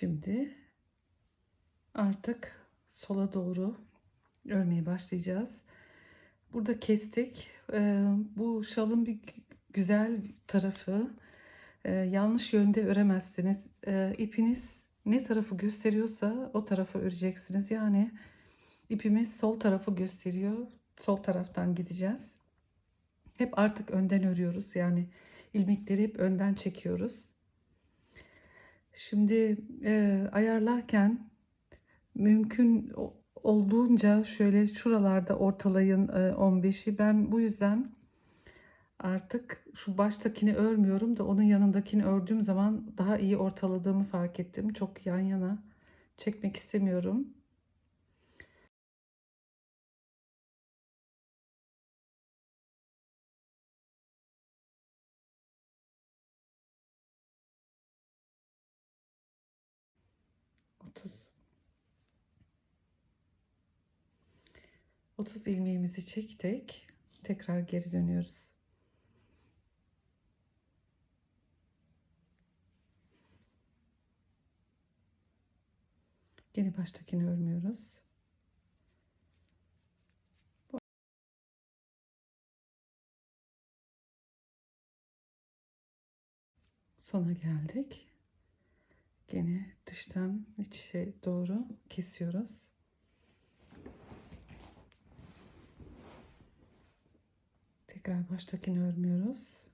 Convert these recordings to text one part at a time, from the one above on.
Şimdi artık sola doğru örmeye başlayacağız. Burada kestik. Ee, bu şalın bir güzel tarafı e, yanlış yönde öremezsiniz. Ee, ipiniz ne tarafı gösteriyorsa o tarafa öreceksiniz. Yani ipimiz sol tarafı gösteriyor. Sol taraftan gideceğiz. Hep artık önden örüyoruz. Yani ilmekleri hep önden çekiyoruz. Şimdi e, ayarlarken mümkün olduğunca şöyle şuralarda ortalayın e, 15'i. Ben bu yüzden artık şu baştakini örmüyorum da onun yanındakini ördüğüm zaman daha iyi ortaladığımı fark ettim. Çok yan yana çekmek istemiyorum. Otuz. 30 ilmeğimizi çektik. Tekrar geri dönüyoruz. Yine baştakini örmüyoruz. Sona geldik. Gene dıştan içe doğru kesiyoruz. Tekrar baştakini örmüyoruz.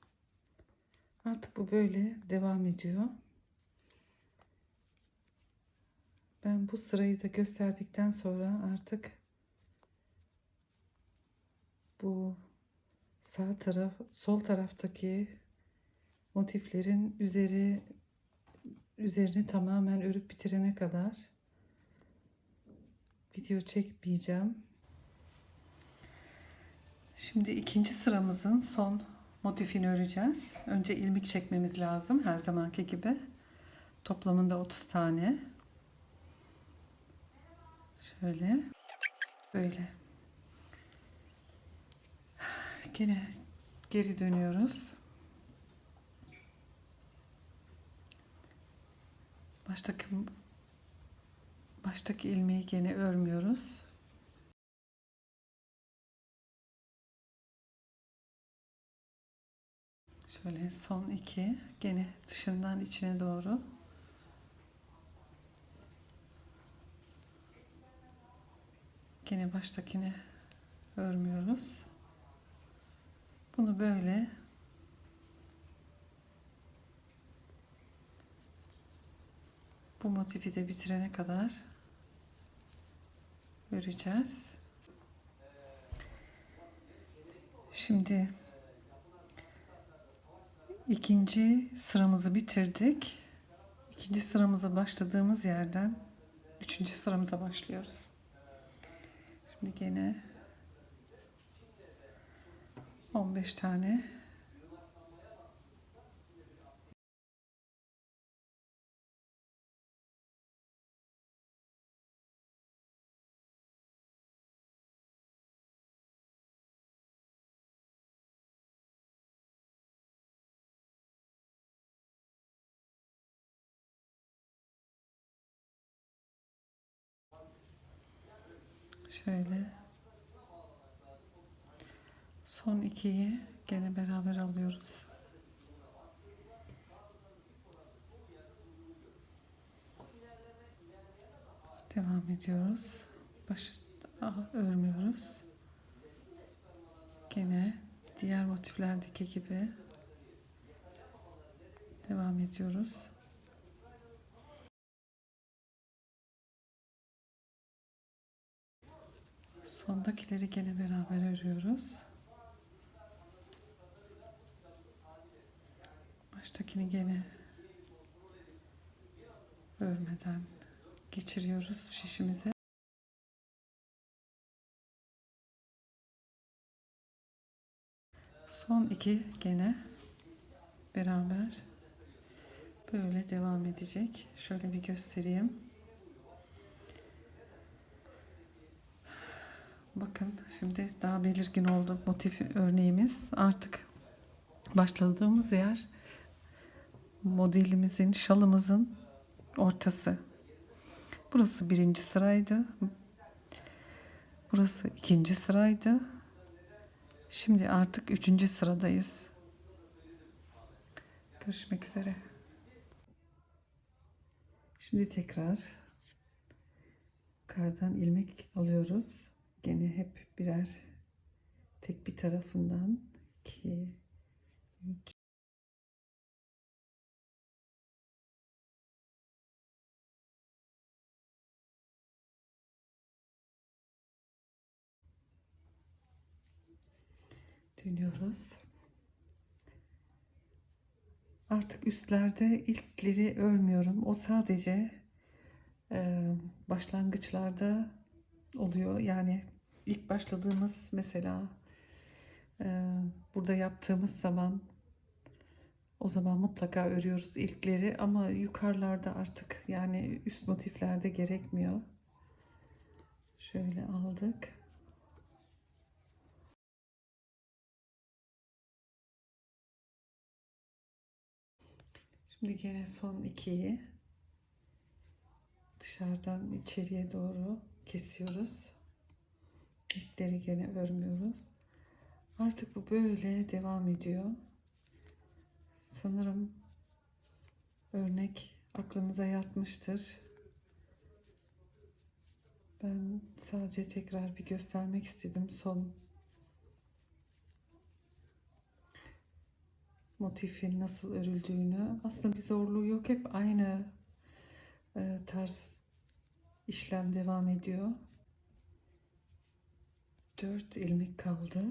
Artık bu böyle devam ediyor. Ben bu sırayı da gösterdikten sonra artık bu sağ taraf, sol taraftaki motiflerin üzeri üzerini tamamen örüp bitirene kadar video çekmeyeceğim. Şimdi ikinci sıramızın son motifini öreceğiz. Önce ilmek çekmemiz lazım her zamanki gibi. Toplamında 30 tane. Şöyle. Böyle. Gene geri dönüyoruz. Baştaki baştaki ilmeği gene örmüyoruz. Şöyle son iki gene dışından içine doğru. Gene baştakini örmüyoruz. Bunu böyle bu motifi de bitirene kadar öreceğiz. Şimdi ikinci sıramızı bitirdik. İkinci sıramıza başladığımız yerden üçüncü sıramıza başlıyoruz. Şimdi gene 15 tane Şöyle. Son ikiyi gene beraber alıyoruz. Devam ediyoruz. Başı Aha, örmüyoruz. Gene diğer motiflerdeki gibi devam ediyoruz. Sondakileri gene beraber örüyoruz. Baştakini gene örmeden geçiriyoruz şişimize. Son iki gene beraber böyle devam edecek. Şöyle bir göstereyim. Bakın şimdi daha belirgin oldu motif örneğimiz. Artık başladığımız yer modelimizin, şalımızın ortası. Burası birinci sıraydı. Burası ikinci sıraydı. Şimdi artık üçüncü sıradayız. Görüşmek üzere. Şimdi tekrar yukarıdan ilmek alıyoruz. Gene hep birer tek bir tarafından 2 3 dönüyoruz. Artık üstlerde ilkleri örmüyorum. O sadece e, başlangıçlarda oluyor. Yani ilk başladığımız mesela e, burada yaptığımız zaman o zaman mutlaka örüyoruz ilkleri ama yukarılarda artık yani üst motiflerde gerekmiyor. Şöyle aldık. Şimdi gene son ikiyi dışarıdan içeriye doğru kesiyoruz. İpleri gene örmüyoruz. Artık bu böyle devam ediyor. Sanırım örnek aklınıza yatmıştır. Ben sadece tekrar bir göstermek istedim son motifin nasıl örüldüğünü. Aslında bir zorluğu yok. Hep aynı e, tarz işlem devam ediyor. 4 ilmek kaldı.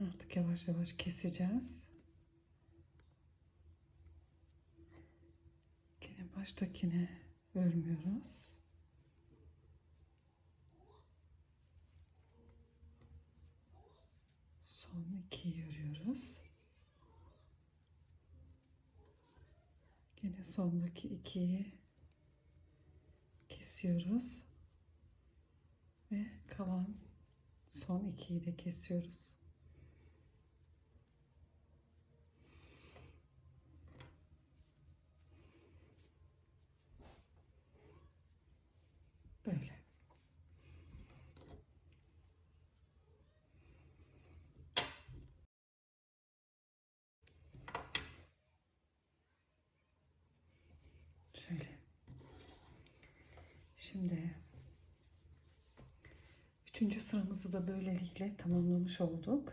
Artık yavaş yavaş keseceğiz. Gene baştakine örmüyoruz. Son ikiyi örüyoruz. Gene sondaki ikiyi kesiyoruz. Ve kalan son ikiyi de kesiyoruz. Böyle. Şöyle. Şimdi üçüncü sıramızı da böylelikle tamamlamış olduk.